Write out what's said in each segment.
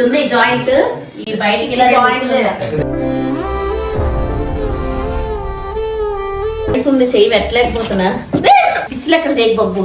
ఇది ఉంది జాయింట్ ఈ బయటికి ఇలా జాయింట్ ఉంది చెయ్యి పెట్టలేకపోతున్నా. పిచ్చిలు ఎక్కడ చేయి బొబ్బు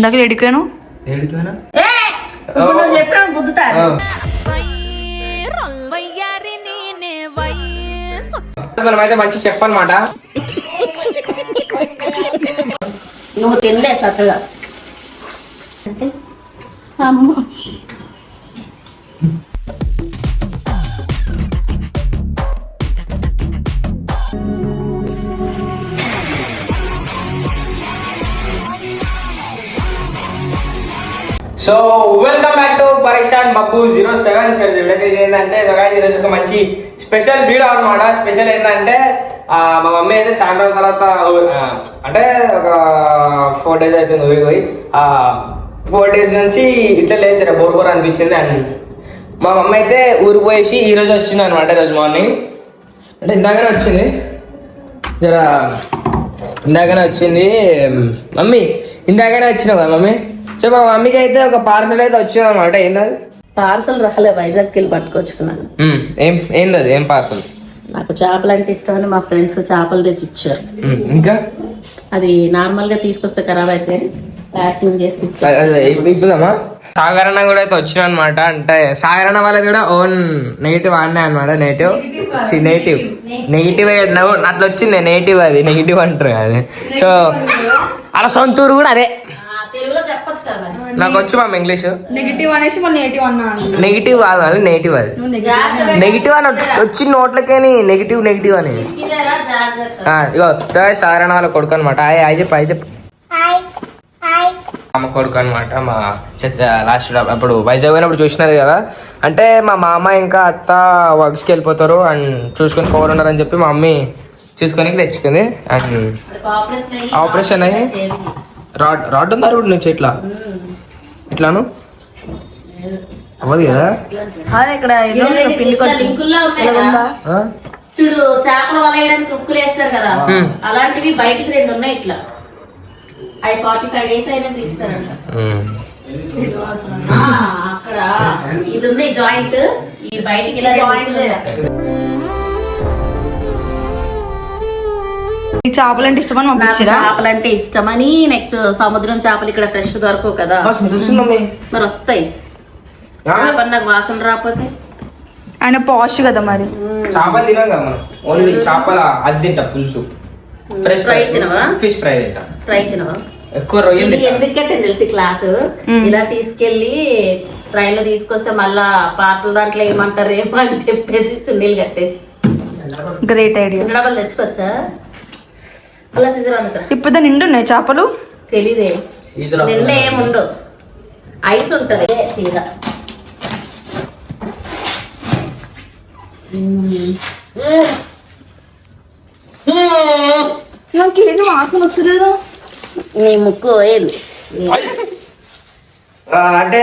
ఇందాక ఎడికాను మనమైతే మంచి చెఫ్ అనమాట నువ్వు తినలే చక్కగా అమ్మ. సో వెల్కమ్ బ్యాక్ టు పరీక్షాన్ బబ్బు జీరో సెవెన్ సార్ వీడైతే ఏంటంటే సగాయి ఈరోజు ఒక మంచి స్పెషల్ వీడియో అనమాట స్పెషల్ ఏంటంటే మా మమ్మీ అయితే చాలా రోజుల తర్వాత అంటే ఒక ఫోర్ డేస్ అవుతుంది ఊరికి పోయి. ఫోర్ డేస్ నుంచి ఇట్లా లేదు బోర్ బోర్ అనిపించింది. అండ్ మా మమ్మీ అయితే ఊరికి పోయేసి ఈ రోజు వచ్చింది అనమాట ఈరోజు మార్నింగ్. అంటే ఇందాకనే వచ్చింది. జర ఇందాకనే వచ్చింది. మమ్మీ ఇందాకనే వచ్చినావు కదా మమ్మీ? సో మా మమ్మీకి అయితే ఒక పార్సల్ అయితే వచ్చింది అనమాట ఏంటది పార్సల్ రాలే వైజాగ్కి వెళ్ళి పట్టుకొచ్చుకున్నాను. ఏం ఏంది అది? ఏం పార్సల్? నాకు చేపలు అంటే ఇష్టమని మా ఫ్రెండ్స్ చేపలు తెచ్చి ఇచ్చారు ఇంకా? అది నార్మల్గా తీసుకొస్తే ఖరాబ్ అయితే ప్యాకింగ్ చేసి సాగరణ కూడా అయితే వచ్చిన అనమాట అంటే సాగరణ వాళ్ళది కూడా ఓన్ నెగిటివ్ అన్నాయి అనమాట నెగిటివ్. నెగిటివ్. నెగిటివ్ అట్లా వచ్చింది నెగిటివ్ అది. నెగిటివ్ అంటారు అది. సో అలా సొంత ఊరు కూడా అదే. తెలుగులో చెప్పొచ్చు కదా మరి. నాకు వచ్చు మా ఇంగ్లీష్. నెగిటివ్ అనేసి మళ్ళీ నెగిటివ్ అన్నాను నెగిటివ్ కాదు అది నెగిటివ్ అది. నెగిటివ్ అని వచ్చి- వచ్చి నోట్లకేని నెగిటివ్ నెగిటివ్ అని ఇదేరా జాగ్రత్త. ఆ, ఇగో సరే సారణ వాళ్ళ కొడుకు అనమాట హాయ్ చెప్పు చెప్పు. అమ్మ కొడుకు అనమాట మా లాస్ట్ అప్పుడు వైజాగ్ పోయినప్పుడు చూసినారు కదా. అంటే మా మామ ఇంకా అత్త వర్క్స్కి వెళ్ళిపోతారు అండ్ చూసుకొని పవర్ ఉన్నారని చెప్పి మా మమ్మీ చూసుకొని తెచ్చుకుంది. అండ్ ఆపరేషన్ అయ్యి. రాడ్ రాడ్ ఉందా రోడ్ నుంచి ఇట్లా? ఇట్లాను? అవ్వదు కదా? ఇక్కడ? చూడు చేపలు వలయడానికి ఉక్కులు వేస్తారు కదా. అలాంటివి బయటికి రెండు ఉన్నాయి ఇట్లా. అవి ఫార్టీ ఫైవ్ డేస్ అయినా తీస్తారంట. అక్కడ ఇది ఉంది జాయింట్ ఈ బయటికి ఇలా జాయింట్ ఈ చేపలు అంటే ఇష్టమని నాకు పంపించిరా చేపలంటే ఇష్టమని నెక్స్ట్ సముద్రం చేపలు ఇక్కడ ఫ్రెష్ దొరకవు కదా. మరి వస్తాయి? చేపలు నాకు వాసన రాకపోతే. ఆయన పాష్ కదా మరి. చేపలు తినాం కదా మనం. ఓన్లీ చేపల అది తింటా పులుసు. ఫ్రెష్ ఫ్రై తినవా? ఫిష్ ఫ్రై తింటా ఫ్రై తినవా? ఎక్కువ రొయ్యలు. ఎందుకు కట్టింది తెలిసి క్లాత్? మ్మ్. ఇలా తీసుకెళ్ళి ట్రైన్లో తీసుకొస్తే మళ్ళా పార్సల్ దాంట్లో ఏమంటారు ఏమో అని చెప్పేసి చున్నీలు కట్టేసి. గ్రేట్ ఐడియా డబ్బులు తెచ్చుకోవచ్చా? అలా సిద్ధం అనుకురా ఇప్పుడు దాని నిండు ఉన్నాయి చేపలు? తెలీదే. నిన్న ఏముండవు ఐస్ ఉంటది. తీరా. నాకు ఏదో వాసన వస్తలేదు? నీ ముక్కు ఆ, అంటే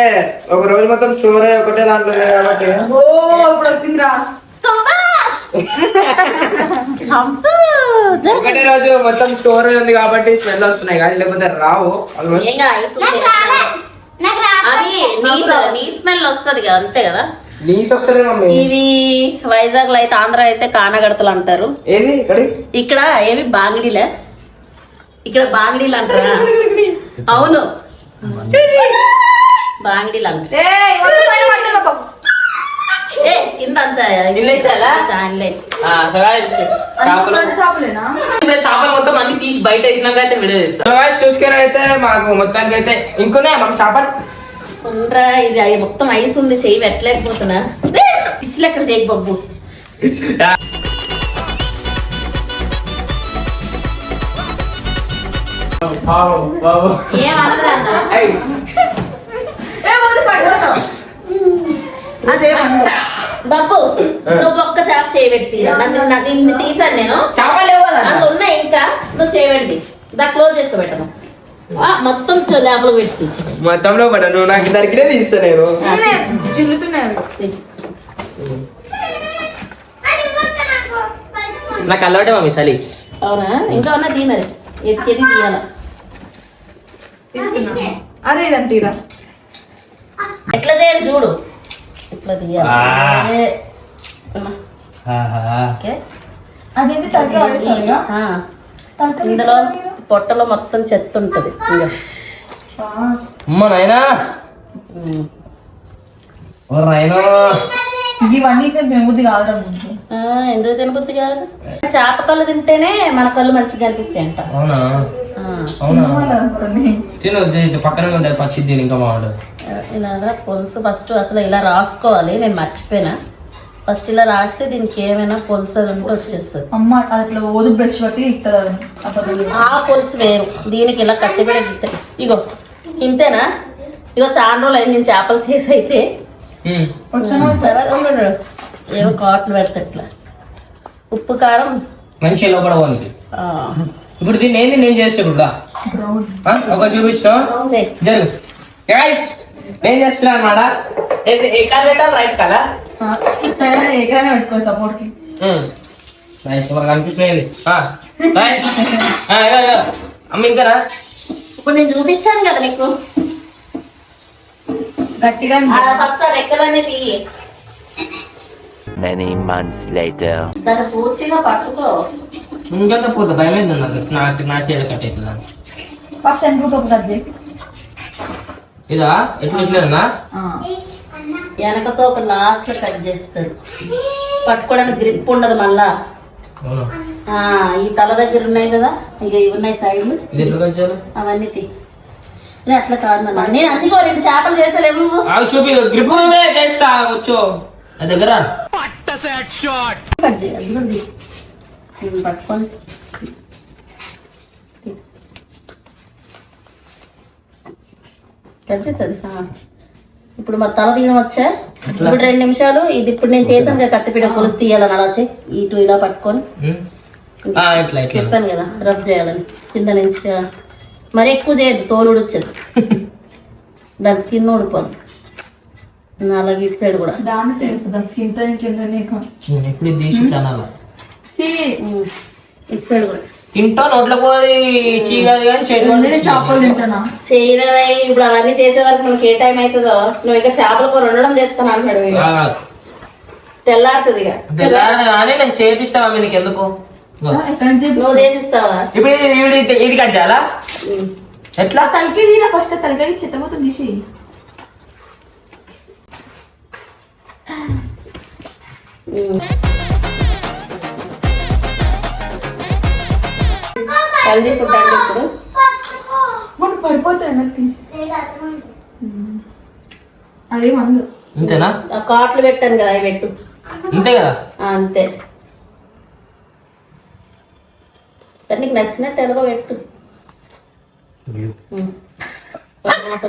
ఒక రోజు మొత్తం స్టోర్ ఒకటే దాంట్లో కాబట్టి. ఓ ఇప్పుడు వచ్చిందిరా. ఒకటే రోజు మొత్తం స్టోర్ ఉంది కాబట్టి స్మెల్ వస్తున్నాయి కానీ లేకపోతే రావు. అవి నీ స్మెల్ వస్తది కదా అంతే కదా? ఇవి వైజాగ్లో అయితే ఆంధ్ర అయితే కానగడతలు అంటారు. ఏంది? ఇక్కడ ఇక్కడ ఏవి? బాంగిడీలే? ఇక్కడ బాంగిడీలు అంటారా అవును బాంగిడీలు అంటారు ఏ కింద అంతా. చేపలు. మొత్తం అన్ని తీసి బయట వేసినాక అయితే విడుదల చేస్తాం చూసుకొని అయితే మాకు మొత్తానికి అయితే ఇంకున్నాయి. మాకు చేపలు ఉండ్రా ఇది అది మొత్తం ఐస్ ఉంది చెయ్యి పెట్టలేకపోతున్నా. పిచ్చిలు ఎక్కడ చేయి బొబ్బు బాబు బాబు అదే బబ్బు నువ్వు ఒక్క చేప చేయబెట్టి నాకు తీసాను నేను. చేపలు లేవు కదా. అందులో ఉన్నాయి ఇంకా. నువ్వు చేయబెడిది దా క్లోజ్ చేసుకోబెట్టను మొత్తం చ- చేపలు పెట్టి. మొత్తంలో పడ్డా. నువ్వు నాకు దొరికినే తీస్తా నేను. నాకు అలవాటే మమ్మీ చలి. అవునా? ఇంకా ఉన్నా తీ మరి. ఎత్తికెళ్ళి తీయాల. అరే ఇదంటే ఇరా ఎట్లా చేయాలి చూడు. ఎట్లా తీయాలి? అదేంటి? తలకాయ ఇందులో పొట్టలో మొత్తం చెత్త ఉంటుంది. అమ్మ నాయనా. ఇవన్నీ. ఆ, ఎందుకు తినబుద్ధి కాదు? చేప కళ్ళు తింటేనే మన కళ్ళు మంచిగా కనిపిస్తాయి అంట అవునా. తిను పక్కనే పచ్చి ఇంకా బాగుంటుంది ఇలాగా పులుసు ఫస్ట్ అసలు ఇలా రాసుకోవాలి నేను మర్చిపోయినా. ఫస్ట్ ఇలా రాస్తే దీనికి ఏమైనా పులుసు అది ఉంటే వచ్చేస్తుంది. అమ్మ అట్లా ఓదు బ్రష్ పట్టి ఇస్తుంది ఆ పులుసు వేరు. దీనికి ఇలా కట్టిపెడే గిత్తే ఇగో ఇంతేనా? ఇగో చాలా రోజులు అయింది నేను చేపలు చేసి అయితే. ఏవో కాట్లు పెడతా ఇట్లా. ఉప్పు కారం. మంచి ఆ, ఇప్పుడు దీన్ని ఏంది నేను చేస్తే ఇప్పుడు దా. బ్రౌన్ ఆ? ఒక చూపించిన చేయి. జరుగు. గైస్ నేను చేస్తున్నా అనమాట ఏ కాదు పెట్టాలి? రైట్ పెట్టుకో సపోర్ట్కి నైస్ మనకు అనిపించినది అమ్మ ఇంకానా? ఇప్పుడు నేను చూపించాను కదా నీకు. గట్టిగా ఫస్ట్ రెక్కలన్నీ తీయి. Many months later. దాన్ని పూర్తిగా పట్టుకో. ఇంకెంత పోతా? భయం నాకు నా చేయడం కట్ అవుతుందా ఫస్ట్ ఎందుకు ఇదా? ఎట్లా ఇట్లేనా వెనకతో ఒక లాస్ట్ కట్ చేస్తారు. పట్టుకోవడానికి గ్రిప్ ఉండదు మళ్ళా. ఈ తల దగ్గర ఉన్నాయి కదా ఇక ఇవి ఉన్నాయి సైడ్లు అవన్నీ తీ. అట్లా కాదు. నేను అందుకో రెండు చేపలు చేసలేము నువ్వు. ఆగు చూపి గ్రిప్ చేస్తా వచ్చు నా దగ్గర. కట్ చేయాలి ఇదిగోండి. ఇవి పట్టుకొని తీ. కట్ చేసేది ఆ. ఇప్పుడు మరి తల తీయడం వచ్చా? ఇప్పుడు రెండు నిమిషాలు ఇది ఇప్పుడు నేను చేశాను కదా కట్టిపీట పులుసు తీయాలని అలా చేయి. ఇటు ఇలా పట్టుకొని. ఉమ్. ఆ, ఇట్లా ఇట్లా. చెప్పాను కదా రబ్ చేయాలని. కింద నుంచి మరి ఎక్కువ చేయద్దు తోలు ఉడొచ్చదు. దాని స్కిన్ ఊడిపోదు. అలాగే ఇటు సైడ్ కూడా. దాన్ని తెలుసు దాని స్కిన్తో ఉమ్, ఇటు సైడ్ కూడా. తింటా నోట్లో పోయి చీగాది కానీ నేను చేపలు తింటున్నా. చేయడమే ఇప్పుడు అవన్నీ చేసే వరకు మనకి ఏ టైం అవుతుందో? నువ్వు ఇక్కడ చేపల కూర వండడం చేస్తాను అంటాడు తెల్లారుతుంది ఇక. కానీ నేను చేపిస్తా మమ్మీ నీకు ఎందుకు? నువ్వు చేసిస్తావా? ఇప్పుడు ఇది ఇది- కట్ చేయాలా. ఎట్లా? తలకి తీరా ఫస్ట్ తలకాయ చిత్తపోతుంది తీసి ఉమ్. హెల్దీ ఫుడ్ అంటే ఇప్పుడు? మనం పడిపోతాయి అదే మందు. అంతేనా కాట్లు పెట్టాను కదా అవి పెట్టు. అంతే కదా? ఆ, అంతే. సరే నీకు నచ్చినట్టు ఎలాగో పెట్టు.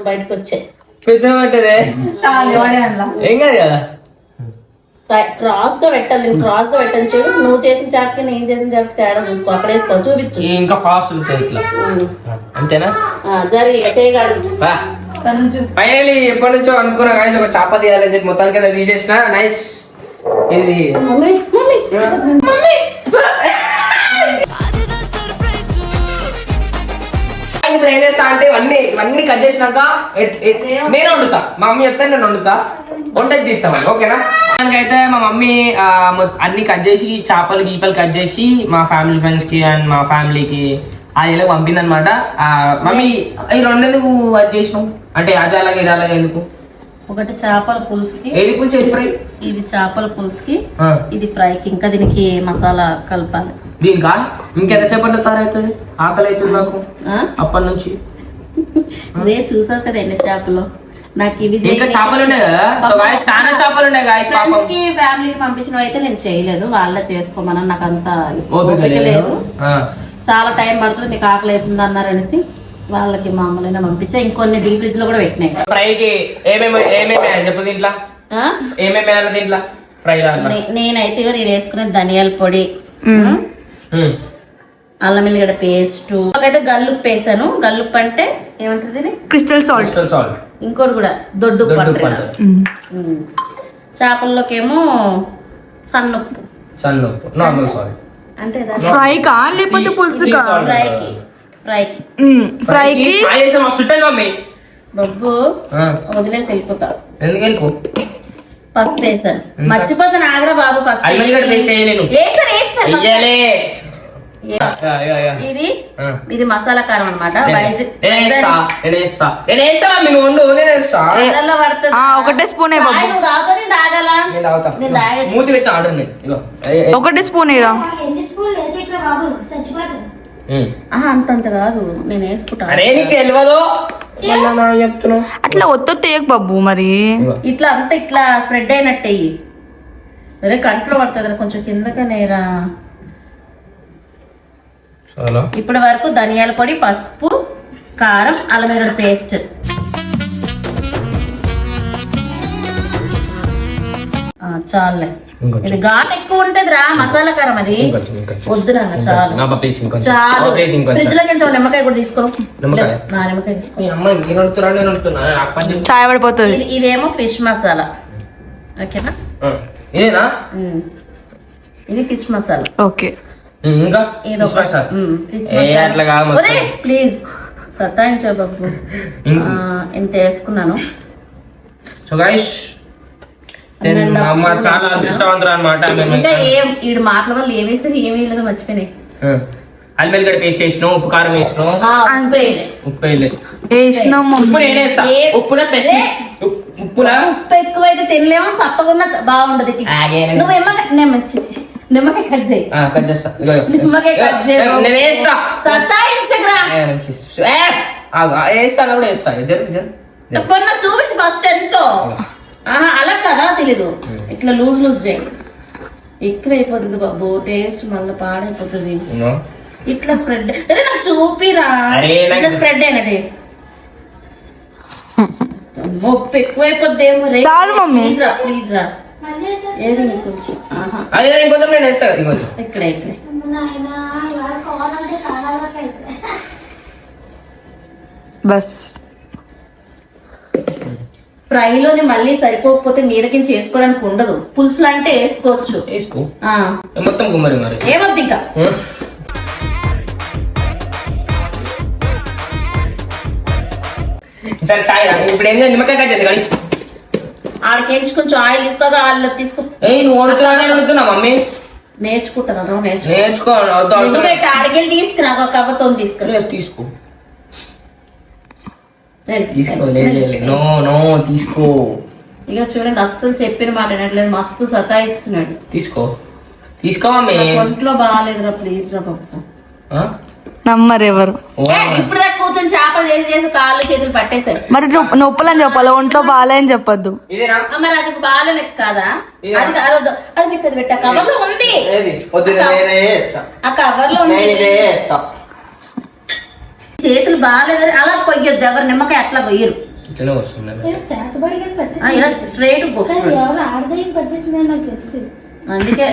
బయటకు వచ్చాయి. పెద్ద పట్టదే ఏం కాదు కదా? క్రాస్గా పెట్టాలి నేను క్రాస్గా పెట్టాను చూడు. నువ్వు చేసిన చాప్కి నేను చేసిన చాప్కి తేడా చూసుకో. అక్కడ వేసుకో చూపించు. ఇంకా ఫాస్ట్ ఉంటుంది ఇట్లా. అంతేనా? ఆ, జరిగి నుంచి ఫైనలీ ఎప్పటి నుంచో అనుకున్నా కానీ ఒక చాప తీయాలని చెప్పి మొత్తానికి అయితే తీసేసిన. నైస్ ఇది మమ్మీ మమ్మీ. మమ్మీ. ఇప్పుడు ఏం చేస్తా అంటే ఇవన్నీ ఇవన్నీ కట్ చేసినాక నేను వండుతా. మా మమ్మీ చెప్తే నేను వండుతా. వంటకి తీస్తామండి ఓకేనా? దానికైతే మా మమ్మీ అన్ని కట్ చేసి చేపలు గీపలు కట్ చేసి మా ఫ్యామిలీ ఫ్రెండ్స్కి అండ్ మా ఫ్యామిలీకి ఆ ఇలా పంపింది అనమాట మమ్మీ ఈ రెండు ఎందుకు అది చేసినావు? అంటే అది అలాగే ఇది అలాగే ఎందుకు? ఒకటి చేపల పులుసుకి ఏది పులుసు ఏది ఫ్రై? ఇది చేపల పులుసుకి ఇది ఫ్రైకి ఇంకా దీనికి మసాలా కలపాలి. దీనికా? ఇంకెంతసేపు అంటే తయారవుతుంది? ఆకలి అవుతుంది నాకు? అప్పటి నుంచి. ఇదే చూసావు కదా ఎన్ని చేపలు? నాకు ఇవి ఇంకా చేపలు ఉన్నాయి కదా? సో గాయస్ చాలా చేపలు ఉన్నాయి గాయస్ పాపం. ఫ్రెండ్స్కి ఫ్యామిలీకి పంపించిన అయితే నేను చేయలేదు. వాళ్ళే చేసుకోమని నాకు అంత ఓపిక లేదు. చాలా టైం పడుతుంది మీకు ఆకలి అవుతుంది అన్నారు అనేసి వాళ్ళకి మామూలుగా పంపించా. ఇంకొన్ని డీప్ ఫ్రిడ్జ్లో కూడా పెట్టినాయి. ఫ్రైకి ఏమేమి ఏమేమి వేయాలి చెప్పు దీంట్లో? ఆ? ఏమేమి వేయాలి దీంట్లో? ఫ్రై దాంట్లో నే- నేనైతే నేను వేసుకునే ధనియాల పొడి. అల్లం ఎల్లిగడ్డ పేస్ట్. అయితే గల్లుప్పు వేసాను. గల్లుప్పు అంటే ఏమంటారు క్రిస్టల్ సాల్ట్. Crystal salt. ఇంకోటి కూడా దొడ్డు. చేపల్లోకేమో సన్నుప్పు. సన్ ఉప్పు నార్మల్ సాల్ట్. అంటే ఫ్రై కా లేకపోతే పులుసు కా ఫ్రైకి ఫ్రైకి. ఫ్రైకి ఫ్రై మమ్మీ. బొబ్బు వదిలేసి వెళ్ళిపోతా ఎందుకు వెళ్ళిపో? పసుపు వేసాను మర్చిపోతాను ఆగ్రా బాబు ఫస్ట్ వేసాను వేసాను. ఇది. ఇది మసాలా కారం అనమాట ఒకటే స్పూన్. ఒకటే స్పూన్ ఇరా ఎన్ని స్కూల్ వేసి ఇక్కడ బాబు? చచ్చిపోతాడు ఉమ్. ఆహా, అంత అంత కాదు. నేను వేసుకుంటా. అరే నీకు తెలియదు మళ్ళా నా చెప్తున్నావు? అట్లా ఒత్తు బాబు మరి. ఇట్లా అంతా ఇట్లా స్ప్రెడ్ అయినట్టే. అరే కంట్లో పడుతుంది కొంచెం కిందకనేరా. ఇప్పటి వరకు ధనియాల పొడి పసుపు కారం అల్లం వెల్లుల్లి పేస్ట్ ఇంకొంచెం. ఇది ఘాట్ ఎక్కువ ఉంటది రా మసాలా కారం అది. వద్దు నాన్న చాలు. నా ప్లీజ్ ఇంకొంచెం. చాలు. ఫ్రిడ్జ్లో కొంచెం నిమ్మకాయ కూడా తీసుకో. నిమ్మకాయ? నా తీసుకో. చాయ్ పడిపోతుంది. ఇది ఇదేమో ఫిష్ మసాలా. ఓకేనా. ఇది ఫిష్ మసాలా. ఓకే. ఇంకా. అట్లా కాదు ప్లీజ్ సతాయించా బాబు. ఇంత వేసుకున్నాను. సో గైస్ చాలా. అదృష్టవంతులు అనమాట ఇంకా ఏం మాటల వల్ల ఏమీ లేదో మర్చిపోయినాయి. అల్మెల్గడ పేస్ట్ వేసినావు ఉప్పు కారం వేసినావు. ఆ, ఉప్పు. వేసినాం ఉప్పు. నేనే ఉప్పులో స్పెషల్? ఉప్పులా ఉప్పు ఎక్కువైతే తినలేము తప్పకుండా బాగుండదు ఇది. ఆగే. నువ్వు నిమ్మకాయ కట్ చేయి. ఆ, కట్ చేస్తా. నిమ్మకాయ కట్ చేయి ఏ, నేను వేస్తా. సతాయించకురా వేస్తాను కూడా వేస్తా ఇద్దరు ఇద్దరు. చూపించి ఫస్ట్ ఎంతో. అలా కదా తెలీదు. ఇట్లా లూజ్ లూజ్ చేయి. ఎక్కువ అయిపోతుంది బాబు. టేస్ట్ మళ్ళీ పాడైపోతుంది. ఇట్లా స్ప్రెడ్ అరే నాకు చూపిరా. ఇట్లా స్ప్రెడ్ అయినది. మొప్పు ఎక్కువైపోద్ది ఏమో రే. ప్లీజ్ రా ప్లీజ్ రా. ఏది ఆహా. అదే ఇంకొంచెం నేను వేస్తా ఇంకొంచెం. ఇక్కడ ఇక్కడ. బస్. ఫ్రైలోని మళ్ళీ సరిపోకపోతే మీదకి చేసుకోవడానికి ఉండదు. పులుసులు అంటే వేసుకోవచ్చు. వేసుకో. ఆ. మొత్తం గుమ్మరి మరి ఏమద్దు ఇంకా. సరే చాయ్. ఇప్పుడు ఏం చేయాలి? నిమ్మకాయ కట్ చేసి కానీ. ఆడికేంచి కొంచెం ఆయిల్ తీసుకోగా ఆయిల్ తీసుకో. మమ్మీ? నేర్చుకుంటాను నేర్చుకో. ఆడికెళ్ళి తీసుకురా ఒక కవర్తో తీసుకురా. లేదు, తీసుకో. నో నో తీసుకో. ఇక చూడండి అస్సలు చెప్పిన మాట వినట్లేదు మస్తు సతాయిస్తున్నాడు. తీసుకో. తీసుకో ఒంట్లో బాగాలేదురా ప్లీజ్ రా పప్పు. ఆ? నమ్మరు ఎవరు ఓ, ఏ, ఇప్పుడు దాకా కూర్చొని చేపలు చేసి చేసి కాళ్ళు చేతులు పట్టేశారు. మరి నొప్పులని చెప్పాలి ఒంట్లో బాగాలే అని చెప్పొద్దు. మరి అది బాగాలేదు కదా? అది కాదు. అది పెట్టదు పెట్ట కవర్లో ఉంది. ఆ కవర్లో ఉంది. చేతులు బాగాలేదని అలా కొయ్యొద్దు. ఎవరు నిమ్మకాయ అట్లా కొయ్యరు. ఇట్లనే వస్తుంది. ఇలా స్ట్రైట్ ఆడదయ్యం పట్టిస్తుందని నాకు తెలుసు. అందుకే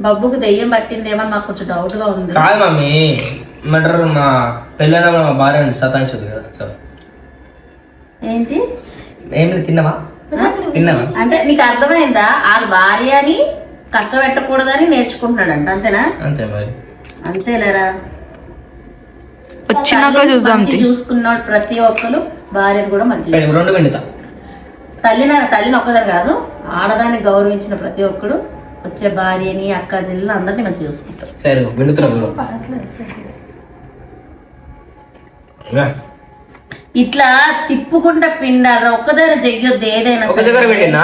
బబ్బుకు దెయ్యం పట్టిందేమో మాకు కొంచెం డౌట్గా ఉంది. కాదు మమ్మీ మటర్ మా పెళ్ళైన మా భార్య సతాయించదు కదా సరే ఏంటి? ఏం లేదు తిన్నావా? తిన్నావా? అంటే నీకు అర్థమైందా వాళ్ళ భార్య అని కష్టపెట్టకూడదని నేర్చుకుంటున్నాడంట అంతేనా? అంతే మరి. అంతేలేరా? వచ్చినాక చూద్దాం. చూసుకున్నాడు ప్రతి ఒక్కరు భార్యను కూడా మంచి రెండు తల్లిని తల్లిని ఒక్కదని కాదు ఆడదాన్ని గౌరవించిన ప్రతి ఒక్కడు వచ్చే భార్యని అక్క చెల్లెలు అందరినీ మంచి చూసుకుంటారు సరే. ఇట్లా తిప్పుకుంటా పిండాలి ఒక్క దగ్గర చెయ్యొద్దు ఏదైనా ఒక దగ్గర సరే. పెట్టినా?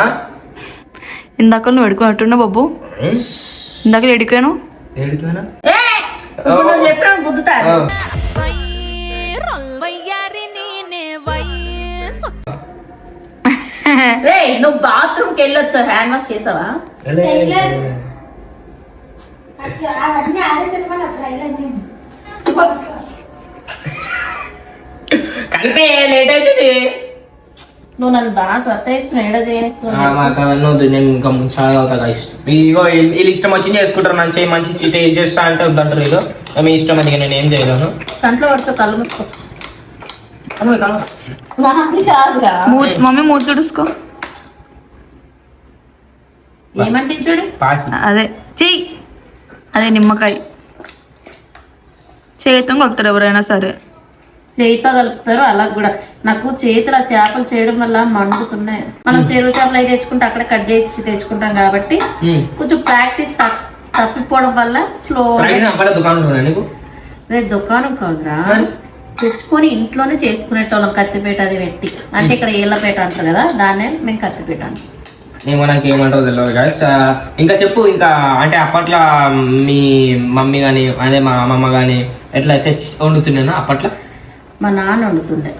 ఇందాక నువ్వు ఎడుకున్నట్టున్నా బాబు. ఇందాక ఎడికాను నువ్వు చెప్పిన గుద్దుతా రే నువ్వు బాత్రూమ్కి వెళ్ళొచ్చావు హ్యాండ్ వాష్ చేసావా? కలిపే లేట్ అవుతుంది. నువ్వు నన్ను బాగా సత్తాయిస్తున్నావు ఏడా ఆ, చేయనిస్తున్నావు నేను ఇంకా చాలా అవుతా. ఇగో వీళ్ళు ఇష్టం వచ్చింది చేసుకుంటారు మంచి మంచి టేస్ట్ చేస్తా అంటే వద్దంటారు ఇదో మీ ఇష్టం అది నేను ఏం చేయలేను. కంట్లో పడుతూ కళ్ళు మూసుకో కలువ, కలువ. నాది కాదురా మూత్ మమ్మీ మూత తుడుసుకో ఏమంటే చూడు? పాసి అదే. చెయ్యి అదే నిమ్మకాయ. చేతితో కొలుతారు ఎవరైనా సరే. చేయితో కలుపుతారు అలా కూడా. నాకు చేతులు ఆ చేపలు చేయడం వల్ల మండుతున్నాయి. మనం చెరువు చేపలు అవి తెచ్చుకుంటే అక్కడ కట్ చేసి తెచ్చుకుంటాం కాబట్టి. కొంచెం ప్రాక్టీస్ తప్పిపోవడం వల్ల స్లో దుకాణం కాదురా? తెచ్చుకొని ఇంట్లోనే చేసుకునేటోళ్ళం కత్తిపేట అది పెట్టి. అంటే ఇక్కడ ఏళ్ళపేట అంటారు కదా దాన్నే మేము కత్తిపేట అంటాం. ఏమో నాకు తెలియదు. ఆ, ఇంకా చెప్పు ఇంకా అంటే అప్పట్లో మీ మమ్మీ కానీ అదే మా అమ్మమ్మ కానీ ఎట్లా తెచ్చి వండుతున్నాను అప్పట్లో? మా నాన్న వండుతుండే.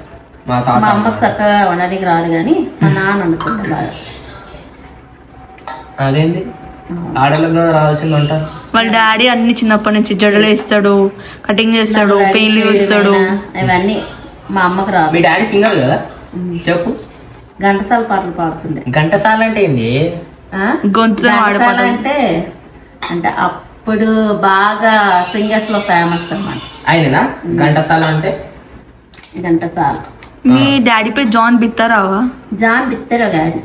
మా తాత మా అమ్మకి చక్కగా వండడానికి రాదు కానీ మా నాన్న వండుతుండే బాగా. అదేంటి ఆడలకు రావాల్సింది వంట? వాళ్ళ డాడీ అన్ని చిన్నప్పటి నుంచి జడలు వేస్తాడు కటింగ్ చేస్తాడు పెయిన్లు చేయడమైనా? ఇవన్నీ మా అమ్మకి రాదు మీ డాడీ సింగర్ కదా? చెప్పు. ఘంటసాల పాటలు పాడుతుండే. ఘంటసాల అంటే ఏంది? ఆడపాటలు. అంటే అంటే అప్పుడు బాగా సింగర్స్లో ఫేమస్ అన్నమాట. ఆయననా? ఘంటసాల అంటే? ఘంటసాల. మీ డాడీ పేరు జాన్ బిత్తారావా? జాన్ బిత్తరో కాదు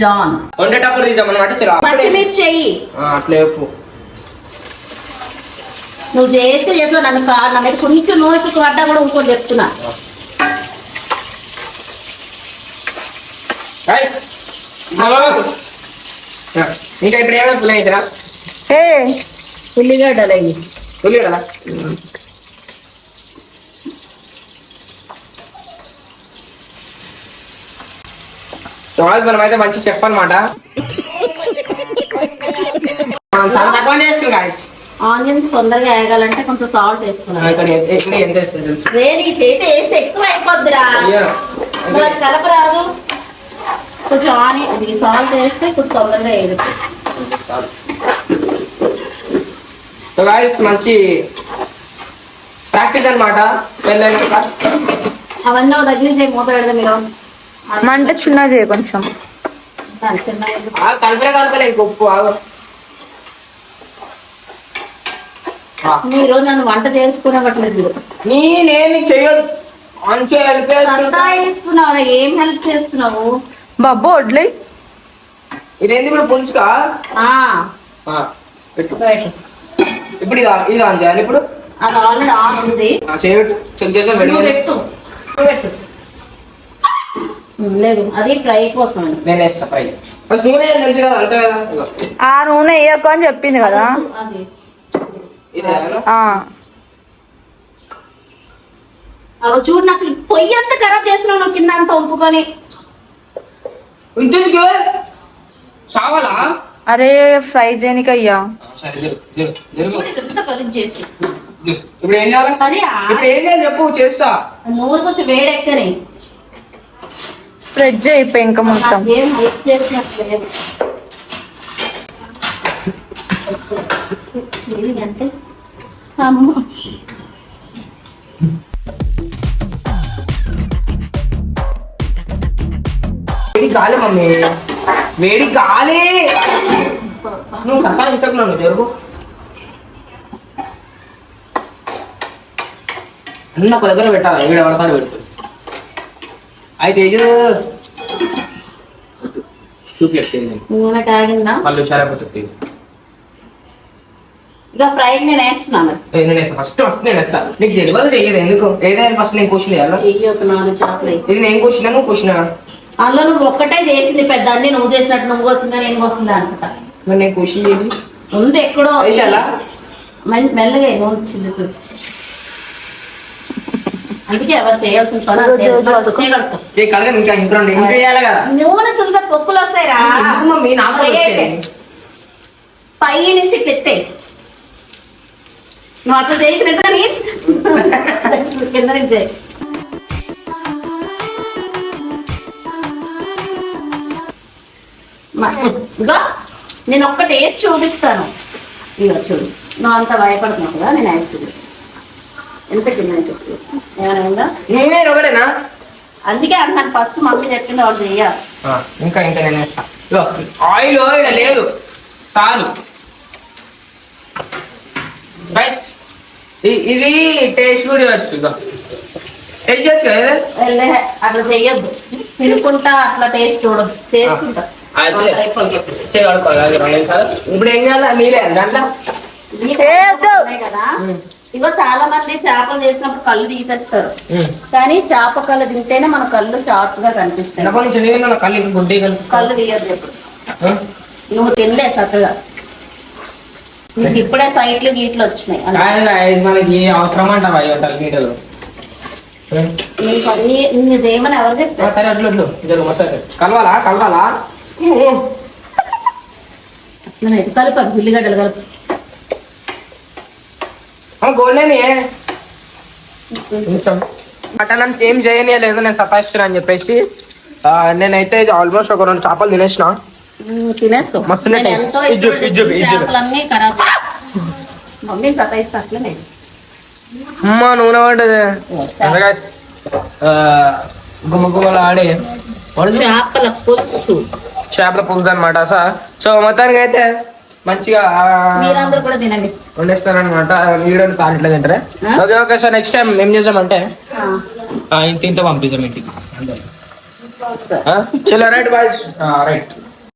జాన్. వండేటప్పుడు తీసామన్నమాట పచ్చిమిర్చి చెయ్యి. ఆ, అట్లే చెప్పు. నువ్వు చేస్తే చేసిన నన్ను నా మీద కొంచెం నోటికి పడ్డా కూడా ఇంకో చెప్తున్నా. ఇంకా ఇప్పుడు ఏమైనా పుల్ల అవుతారా ఏ ఉల్లిగడ్డలు పుల్లి కదా రాజు మనం అయితే మంచి చెఫ్ అనమాట చాలా తక్కువ గాయస్ ఆనియన్స్ తొందరగా వేగాలంటే కొంచెం సాల్ట్ వేసుకున్నాను. చేతి వేస్తే ఎక్కువ అయిపోద్దిరా. కలపరాదు కొంచెం ఆనియన్ సాల్ట్ వేస్తే కొంచెం తొందరగా గాయస్ మంచి ప్రాక్టీస్ అనమాట అవన్నీ దగ్గర చేయి మూత పెడదాం మీరు మంట చిన్న చేయ కొంచెం. కలిపిన కలిపలే ఇంక నన్ను వంట చేసుకునేవట్లేదు నీ నేను మంచిగా. సంతాయిస్తున్నావు ఏం హెల్ప్ చేస్తున్నావు? బాబు వడ్లే. ఇదేంది ఇప్పుడు పుంచుకా పెట్టు. ఇప్పుడు ఇది ఇది ఆన్ చేయాలి ఇప్పుడు? అది ఆల్రెడీ ఆన్ ఉంది. చెక్ చేసాం పెట్టి. లేదు. అది ఫ్రై కోసం నేను వేస్తా పై ఫస్ట్ నూనె తెలుసు కదా అంతే కదా. ఆ నూనె వేయకు అని చెప్పింది కదా. అగో చూడు నాకు పొయ్యి అంతా ఖరాబ్ చేస్తున్నావు నువ్వు కింద అంతా చావాలా? అరే ఫ్రై చేయనికి అయ్యా. ఇప్పుడు ఏం చేయాలి? ఇప్పుడు ఏం చేయాలి చెప్పు చేస్తా. నూరు కొంచెం వేడెక్కని. స్ప్రెడ్ చేయి పెంక మొత్తం. ఏం హెల్ప్ ఎందుకంటే అమ్మ. వేడి గాలి మమ్మీ. వేడి గాలి. నువ్వు సతాయించకున్నాను జరుగు. అన్న ఒక దగ్గర పెట్టాలి వీడ పడతాను పెడుతుంది అయితే ఇది చూపించండి నూనె కాగిందా వాళ్ళు హుషారైపోతుంది ఇక ఫ్రై నేను వేస్తున్నాను నేను వేస్తా. ఫస్ట్ ఫస్ట్ నేను వేస్తా. నీకు తెలియదు చెయ్యదు ఎందుకు? ఏదైనా ఫస్ట్ నేను క్వశ్చన్ చేయాలా వెయ్యి ఒక నాలుగు చేపలు వేయి. ఇది నేను నువ్వు అందులో నువ్వు ఒక్కటే చేసింది పెద్ద అన్ని నువ్వు చేసినట్టు నువ్వు వస్తుందా నేను వస్తుందా అనుకుంటా. మరి నేను క్వశ్చన్ చేయాలి ముందు ఎక్కడో. వేసాలా? మెల్లగా చిల్లుతూ అందుకే ఎవరు చేయాల్సిన పని ఇంకా ఇంకా ఇంకా చేయాలి కదా? నూనె పొక్కులు అయితే. వచ్చేది? పై నుంచి ఇట్లా ఎత్తాయి నువ్వు అట్లా కింద నుంచి నేను ఒక్కటి వేసి చూపిస్తాను. ఇదిగో చూడు. నువ్వు అంత భయపడుతున్నావు కదా నేను వేసి చూపిస్తాను ఎంత కింద చెప్పు. ఏమైనా ఉందా? నేనే ఒకటేనా? అందుకే అంటాను ఫస్ట్ మమ్మీ చెప్పింది వాళ్ళు చెయ్యాలి ఆ, ఇంకా ఇంకా నేను ఆయిల్ లేదు. చాలు. ఇ- ఇది టేస్ట్ కూడా వచ్చు ఇక టేస్ట్ చేయొచ్చు కదా వెళ్ళే అట్లా చెయ్యొద్దు. తినుకుంటా అట్లా టేస్ట్ చూడదు చేసుకుంటా. ఇప్పుడు ఏం చేయాలి? నీళ్ళే దాంట్లో? ఇగో చాలా మంది చేపలు చేసినప్పుడు కళ్ళు తీసేస్తారు. కానీ చేప కళ్ళు తింటేనే మన కళ్ళు షార్ప్గా కనిపిస్తాయి కళ్ళు తీయద్దు నువ్వు తినలే చక్కగా. ఇప్పుడే సైట్లు గీట్లు వచ్చినాయి. మనకి అవసరం అంటావా నీకు అన్ని నీదేమని ఎవరు చెప్తారు సరే అట్లు అట్లు జరుగు కలవాలా కలవాలా? నేను ఎటు కలపను ఉల్లిగడ్డలు కలుపు. గోల్డెన్ మటన్ ఏం చేయనియలేదు నేను సతాయిస్తున్నా అని చెప్పేసి. నేనైతే ఆల్మోస్ట్ ఒక రెండు చేపలు తినేసిన. ఖరాబ్ మమ్మీ సతాయిస్తా అట్లనే అమ్మ నూనె పడ్డది ఆడి చేపల పులుసు. చేపల పులుసు అనమాట సార్ సో మొత్తానికి అయితే మంచిగా మీరందరూ కూడా తినండి. వండేస్తారు అనమాట వీడియోని తాగిట్లే తింటారా? Okay okay sir next time ఏం ఆ, ఇంత ఇంత పంపిద్దాం ఇంటికి. చలో రైట్ బాయ్ రైట్